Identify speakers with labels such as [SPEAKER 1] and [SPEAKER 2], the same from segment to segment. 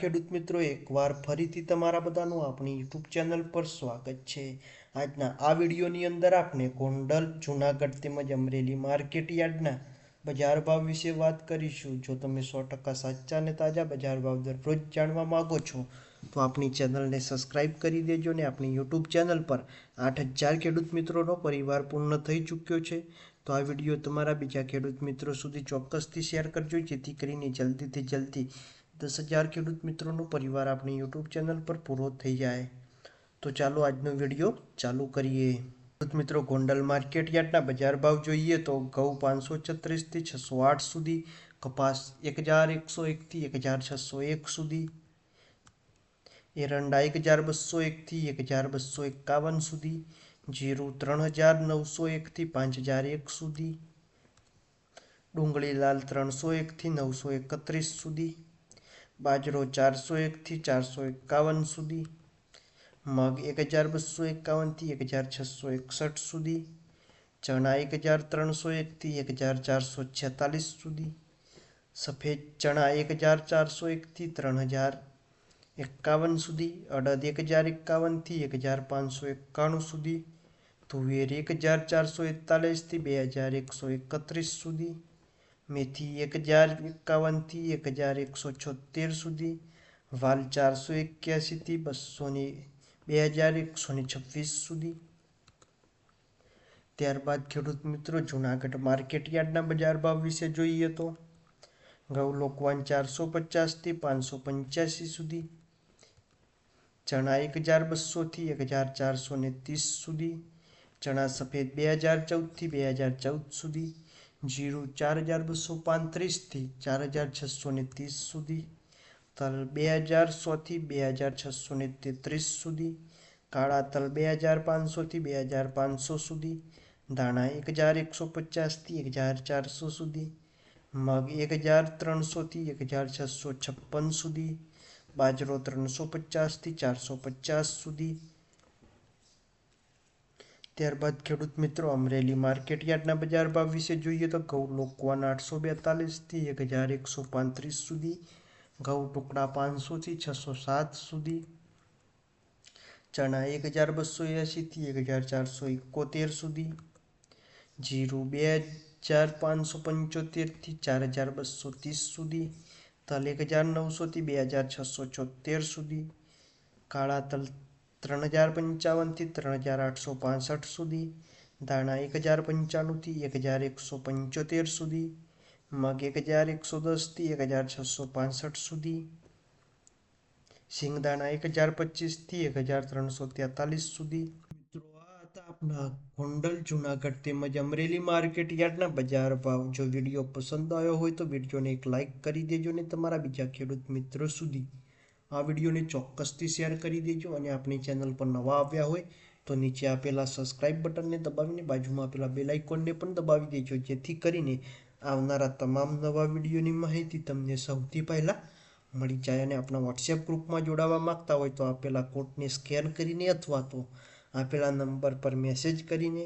[SPEAKER 1] ખેડૂત મિત્રો, એકવાર ફરીથી તમારા બધાનું આપણી યુટ્યુબ ચેનલ પર સ્વાગત છે. આજના આ વિડીયોની અંદર આપણે ગોંડલ, જુનાગઢ તેમજ અમરેલી માર્કેટ યાર્ડના બજાર ભાવ વિશે વાત કરીશું. જો તમે સો ટકા સાચા અને તાજા બજાર ભાવ દરરોજ જાણવા માગો છો, તો આપણી ચેનલને સબસ્ક્રાઇબ કરી દેજો અને આપણી યુટ્યુબ ચેનલ પર આઠ હજાર ખેડૂત મિત્રોનો પરિવાર પૂર્ણ થઈ ચૂક્યો છે. તો આ વીડિયો તમારા બીજા ખેડૂત મિત્રો સુધી ચોક્કસથી શેર કરજો, જેથી કરીને જલ્દીથી જલ્દી દસ હજાર ખેડૂત મિત્રોનો પરિવાર આપણી યુટ્યુબ ચેનલ પર પૂરો થઈ જાય. તો ચાલો આજનો વીડિયો ચાલુ કરીએ. ખેડૂત મિત્રો, ગોંડલ માર્કેટ યાર્ડના બજાર ભાવ જોઈએ તો ઘઉં પાંચસો છત્રીસથી છસો આઠ સુધી, કપાસ એક હજાર એકસો એકથી એક હજાર છસો એક સુધી, એરંડા એક હજાર બસો એકથી એક હજાર બસો એકાવન સુધી, જીરું ત્રણ હજાર નવસો એકથી પાંચ હજાર એક સુધી, ડુંગળી લાલ ત્રણસો એકથી નવસો એકત્રીસ સુધી બાજરો ચારસો એકથી ચારસો એકાવન સુધી, મગ એક હજાર બસો એકાવનથી એક હજાર છસો એકસઠ સુધી, ચણા એક હજાર ત્રણસો એકથી એક હજાર ચારસો છેતાલીસ સુધી, સફેદ ચણા એક હજાર ચારસો એકથી ત્રણ હજાર એકાવન સુધી, અડદ એક હજાર એકાવનથી એક હજાર પાંચસો એકાણું સુધી, તુવેર એક હજાર ચારસો એકતાલીસથી બે હજાર એકસો એકત્રીસ સુધી મેથી એક હજાર એકાવનથી એક હજાર એકસો છોતેર સુધી વાલ ચારસો એક્યાસીથી બસોને બે હજાર એકસો ને છવ્વીસ સુધી ત્યારબાદ ખેડૂત મિત્રો, જુનાગઢ માર્કેટ યાર્ડના બજાર ભાવ વિશે જોઈએ તો ઘઉં લોકવાન ચારસો પચાસથી પાંચસો પંચ્યાસી સુધી, ચણા એક હજાર બસોથી એક હજાર ચારસો ને ત્રીસ સુધી, ચણા સફેદ બે હજાર ચૌદથી બે હજાર ચૌદ સુધી જીરું ચાર હજાર બસો પાંત્રીસથી ચાર હજાર છસો ને ત્રીસ સુધી, તલ બે હજાર સોથી બે હજાર છસો ને તેત્રીસ સુધી, કાળા તલ બે હજાર પાંચસોથી બે હજાર પાંચસો સુધી, દાણા એક હજાર એકસો પચાસથી એક હજાર ચારસો સુધી, મગ એક હજાર ત્રણસોથી એક હજાર છસો છપ્પન સુધી, બાજરો ત્રણસો પચાસથી ચારસો પચાસ સુધી ત્યારબાદ ખેડૂત મિત્રો, અમરેલી માર્કેટ યાર્ડના બજાર ભાવ વિશે જોઈએ તો ઘઉં લોકવાન આઠસો બેતાલીસથી એક હજાર એકસો પાંત્રીસ સુધી, ઘઉં ટુકડા પાંચસોથી છસો સાત સુધી, ચણા એક હજાર બસો એંશીથી એક હજાર ચારસો એકોતેર સુધી, જીરું બે હજાર પાંચસો પંચોતેરથી ચાર હજાર બસો ત્રીસ સુધી, તલ એક હજાર નવસોથી બે હજાર છસો છોતેર સુધી, કાળા તલ ત્રણ હજાર પંચાવનથી ત્રણ હજાર આઠસો પાસઠ સુધી ધાણા એક હજાર પંચાણુંથી એક હજાર એકસો પંચોતેર સુધી, મગ એક હજાર એકસો દસથી એક હજાર છસો પાસઠ સુધી સિંગદાણા એક હજાર પચીસથી એક હજાર ત્રણસો તેતાલીસ સુધી. મિત્રો, આ હતા આપણા ગોંડલ, જુનાગઢ તેમજ અમરેલી માર્કેટ યાર્ડના બજાર ભાવ. જો વીડિયો પસંદ આવ્યો હોય તો વિડીયોને એક લાઇક કરી દેજો ને તમારા બીજા ખેડૂત મિત્રો સુધી. આ વિડીયોને ચોક્કસથી શેર કરી દેજો અને આપણી ચેનલ પર નવા આવ્યા હોય તો નીચે આપેલા સબસ્ક્રાઇબ બટનને દબાવીને બાજુમાં આપેલા બેલ આઇકોનને પણ દબાવી દેજો, જેથી કરીને આવનારા તમામ નવા વિડીયોની માહિતી તમને સૌથી પહેલાં મળી જાય અને આપણા વોટ્સએપ ગ્રુપમાં જોડાવા માગતા હોય તો આપેલા કોડને સ્કેન કરીને અથવા તો આપેલા નંબર પર મેસેજ કરીને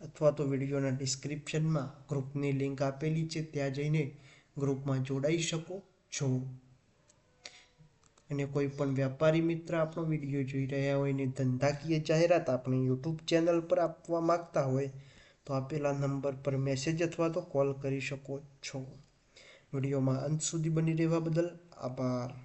[SPEAKER 1] અથવા તો વિડીયોના ડિસ્ક્રિપ્શનમાં ગ્રુપની લિંક આપેલી છે, ત્યાં જઈને ગ્રુપમાં જોડાઈ શકો છો. અને કોઈ પણ વ્યાપારી મિત્ર આપણો વીડિયો જોઈ રહ્યા હોય અને ધંધાકીય જાહેરાત આપણી યુટ્યુબ ચેનલ પર આપવા માગતા હોય, તો આપેલા નંબર પર મેસેજ અથવા તો કોલ કરી શકો છો. વિડીયોમાં અંત સુધી બની રહેવા બદલ આભાર.